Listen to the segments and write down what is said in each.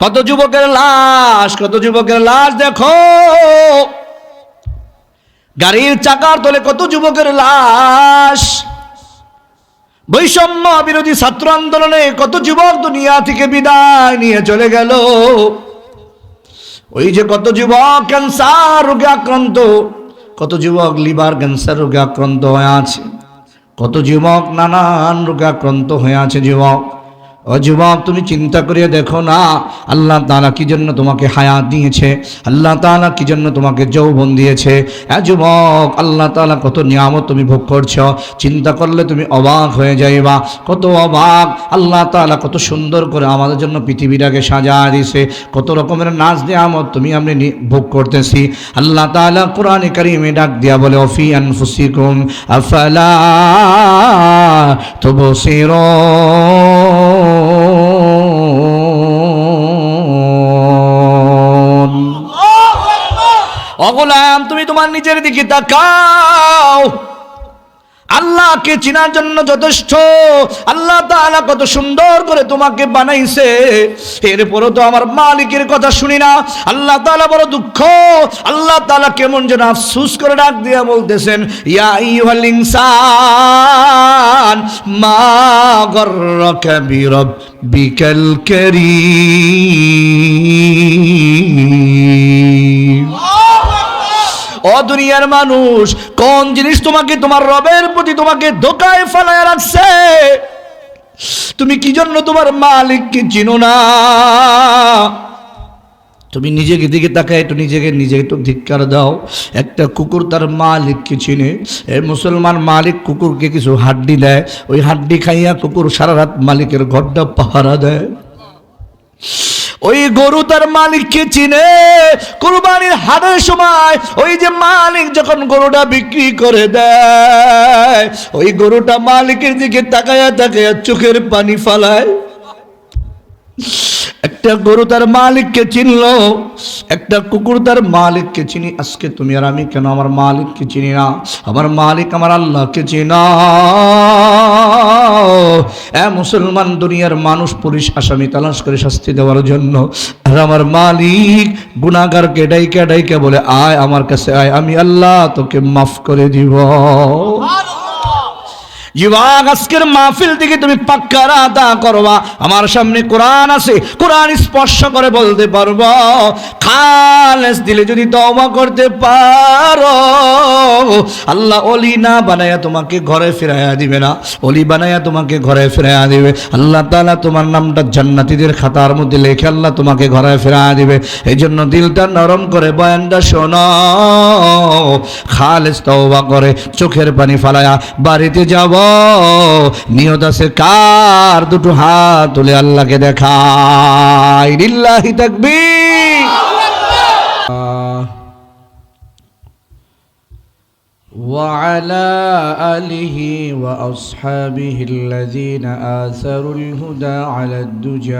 কত যুবকের লাশ, কত যুবকের লাশ দেখো। গাড়ির চাকার তলে কত যুবকের লাশ। বৈষম্য বিরোধী ছাত্র আন্দোলনে কত যুবক দুনিয়া থেকে বিদায় নিয়ে চলে গেল। ওই যে কত যুবক ক্যান্সার রোগে আক্রান্ত, কত যুবক লিভার ক্যান্সার রোগে আক্রান্ত হয়ে আছে, কত যুবক নানান রোগে আক্রান্ত হয়ে আছে, যুবক। ও যুবক, তুমি চিন্তা করিয়ে দেখো না, আল্লাহ তাআলা কি জন্য তোমাকে হায়াত দিয়েছে, আল্লাহ তাআলা কি জন্য তোমাকে যৌবন দিয়েছে। হ্যাঁ যুবক, আল্লাহ তাআলা কত নিয়ামত তুমি ভোগ করছ, চিন্তা করলে তুমি অবাক হয়ে যাইবা। কত অবাক, আল্লাহ তাআলা কত সুন্দর করে আমাদের জন্য পৃথিবীটাকে সাজায় দিয়েছে। কত রকমের নাচ নিয়ামত তুমি আমি ভোগ করতেছি। আল্লাহ তাআলা কোরআনে কারিমে ডাক দিয়া বলে অফি আনফুসিকুম, আফালা তুবসিরুন? অগলাম তুমি তোমার নিজের দিকে তাকাও। আল্লাহকে চিনার জন্য যথেষ্ট। আল্লাহ তাআলা কত সুন্দর করে তোমাকে বানাইছে। এরপরও তো আমার মালিকের কথা শুনি না। আল্লাহ তাআলা বড় দুঃখ। আল্লাহ তাআলা কেমন যেন আফসুস করে ডাক দিয়া বলতেছেন, ইয়া ইনসান। মা গররাকা বিরাব্বিকাল কারীম। ও দুনিয়ার মানুষ, কোন জিনিস তোমাকে, তোমার রবের প্রতি তোমাকে ধোকায় ফেলায় রাখছে? তুমি কি জন্য তোমার মালিককে চিনো না? তুমি নিজেকে দিকে তাকায়, একটু নিজেকে নিজেকে একটু ধিক্কার দাও। একটা কুকুর তার মালিককে চিনে? এ মুসলমান মালিক কুকুরকে কিছু হাড্ডি দেয়। ওই হাড্ডি খাইয়া কুকুর সারা রাত মালিকের ঘরটা পাহারা দেয়। ওই গরু তার মালিককে চিনে? কুরবানির হাটের সময় ওই যে মালিক যখন গরুটা বিক্রি করে দেয়, ওই গরুটা মালিকের দিকে তাকায়া তাকায়া চোখের পানি ফালায়। একটা গরু তার মালিককে চিনলো, একটা কুকুর তার মালিককে চিনি। আজকে তুমি আর আমি কেন আমার মালিককে চিনি না? আমার মালিক আমার আল্লাহকে চিনা। এ মুসলমান দুনিয়ার মানুষ পুলিশ আসামি তালাশ করে শাস্তি দেওয়ার জন্য। আর আমার মালিক গুনাগারকে ডাইকা ডাইকা বলে, আয় আমার কাছে আয়, আমি আল্লাহ তোকে মাফ করে দিব। তোমাকে ঘরে দিবে আল্লাহ তাআলা তোমার নামটা জান্নাতীদের খাতার মধ্যে লেখে আল্লাহ তোমাকে ঘরে ফিরাইয়া দিবে। এই জন্য দিলটা নরম করে বয়ানটা শোনো। খালেস তওবা করে চোখের পানি ফালায়া বাড়িতে যাব। নিয়ত আছে কার দুটো হাত তুলে আল্লাহকে দেখাই লিল্লাহি তাকবীর وعلى آله وأصحابه الذين آثروا الهدى على الدجى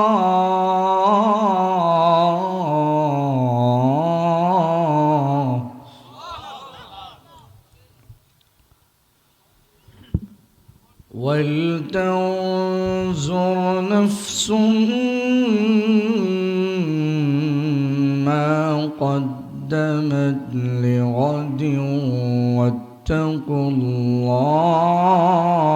ولتنظر نفس ما قدمت لغد واتقوا الله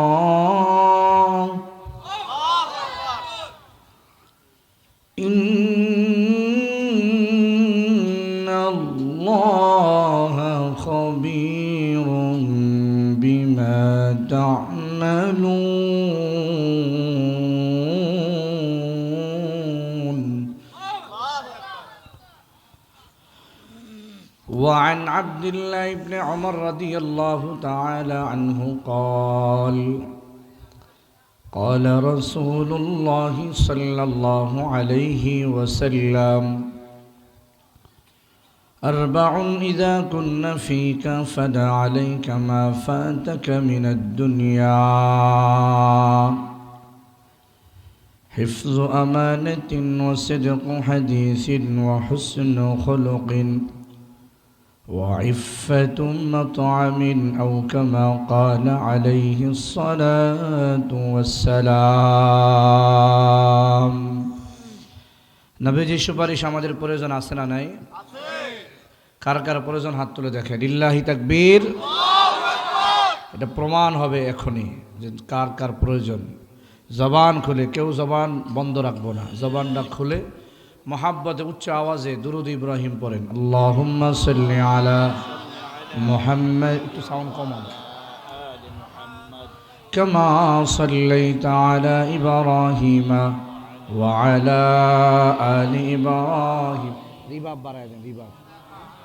بما تعملون. وعن عبد الله بن عمر رضي الله تعالى عنه قال قال رسول الله صلى الله عليه وسلم أربع إذا كن فيك فدع عليك ما فاتك من الدنيا حفظ أمانة وصدق حديث وحسن خلق وعفة مطعم أو كما قال عليه الصلاة والسلام নবীজি সুপারিশ আমাদের প্রয়োজন আছে না নাই কার কার প্রয়োজন হাত তুলে দেখেন ইল্লাহি তাকবীর এটা প্রমাণ হবে এখনই যে কার কার প্রয়োজন জবান খুলে কেউ জবান বন্ধ রাখবো না জবানটা খুলে মহাব্বতে উচ্চ আওয়াজে দুরুদ ইব্রাহিম পড়েন আল্লাহুম্মা সাল্লি আলা মুহাম্মদ একটু সাউন্ড কমান كما صليت على إبراهيم وعلى آل إبراهيم رباب বাড়ায় দেন রিবাব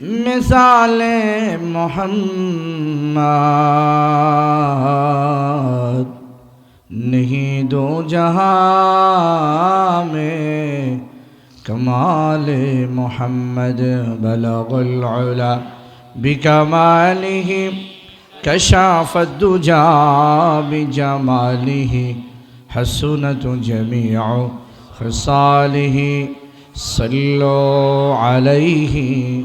مثال محمد نہیں دو جہاں میں كمال محمد بلغ العلا بكماله كشاف الدجا بجماله حسنة جميع خصاله صلوا عليه.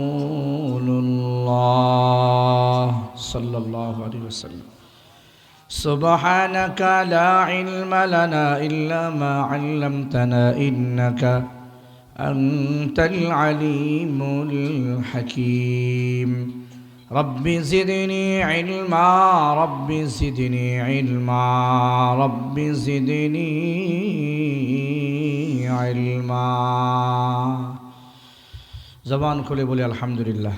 صلى الله عليه وسلم. سبحانك لا علم لنا إلا ما علمتنا إنك أنت العليم الحكيم. رب زدني علما رب زدني علما رب زدني علما. زبان كل بولي الحمد لله